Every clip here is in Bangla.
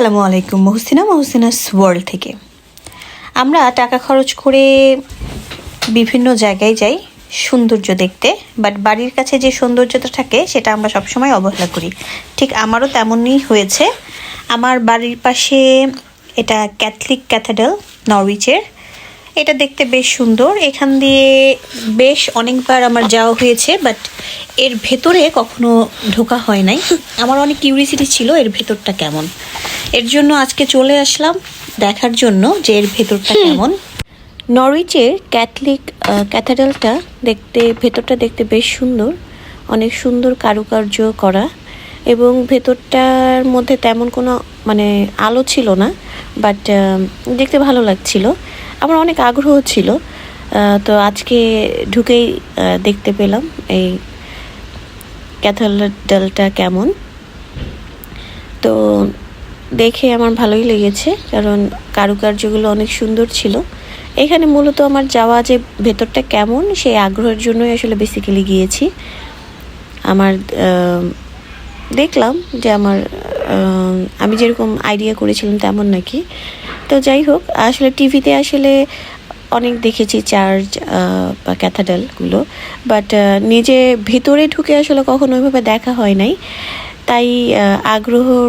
আসসালামু আলাইকুম, মহসিনা, মহসিনাস ওয়ার্ল্ড থেকে। আমরা টাকা খরচ করে বিভিন্ন জায়গায় যাই সৌন্দর্য দেখতে বাট বাড়ির কাছে যে সৌন্দর্যটা থাকে, সেটা আমরা সবসময় অবহেলা করি। ঠিক আমারও তেমনই হয়েছে। আমার বাড়ির পাশে এটা ক্যাথলিক ক্যাথেড্রাল নরউইচের এটা দেখতে বেশ সুন্দর। এখান দিয়ে বেশ অনেকবার আমার যাওয়া হয়েছে বাট এর ভেতরে কখনো ঢোকা হয় নাই। আমার অনেক কিউরিসিটি ছিল এর ভেতরটা কেমন। এর জন্য আজকে চলে আসলাম দেখার জন্য যে এর ভেতরটা কেমন। নরউইচের ক্যাথলিক ক্যাথেড্রালটা দেখতে ভেতরটা দেখতে বেশ সুন্দর। অনেক সুন্দর কারুকার্য করা। এবং ভেতরটার মধ্যে তেমন কোনো মানে আলো ছিল না বাট দেখতে ভালো লাগছিল। আমার অনেক আগ্রহ ছিল। তো আজকে ঢুকেই দেখতে পেলাম এই ক্যাথেড্রালটা কেমন। তো দেখে আমার ভালোই লেগেছে, কারণ কারুকার্যগুলো অনেক সুন্দর ছিল। এখানে মূলত আমার যাওয়া যে ভেতরটা কেমন, সেই আগ্রহের জন্যই আসলে বেসিক্যালি গিয়েছি। আমার দেখলাম যে আমার আমি যেরকম আইডিয়া করেছিলাম তেমন নাকি। তো যাই হোক, আসলে টিভিতে আসলে অনেক দেখেছি চার্চ বা ক্যাথাডালগুলো বাট নিজে ভেতরে ঢুকে আসলে কখনো ওইভাবে দেখা হয় নাই। তাই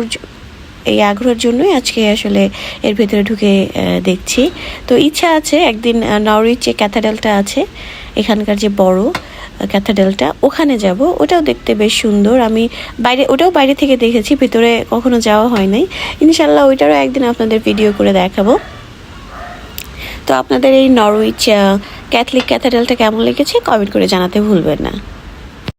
জ- এই আগ্রহের জন্যই আজকে আসলে এর ভেতরে ঢুকে দেখছি। তো ইচ্ছা আছে একদিন নরউইচ যে ক্যাথাড্রালটা আছে, এখানকার যে বড় ক্যাথাড্রালটা, ওখানে যাব। ওটাও দেখতে বেশ সুন্দর। আমি বাইরে, ওটাও বাইরে থেকে দেখেছি, ভেতরে কখনো যাওয়া হয় নাই। ইনশাল্লাহ ওইটারও একদিন আপনাদের ভিডিও করে দেখাবো। তো আপনাদের এই নরউইচ ক্যাথলিক ক্যাথাড্রালটা কেমন লেগেছে, কমেন্ট করে জানাতে ভুলবেন না।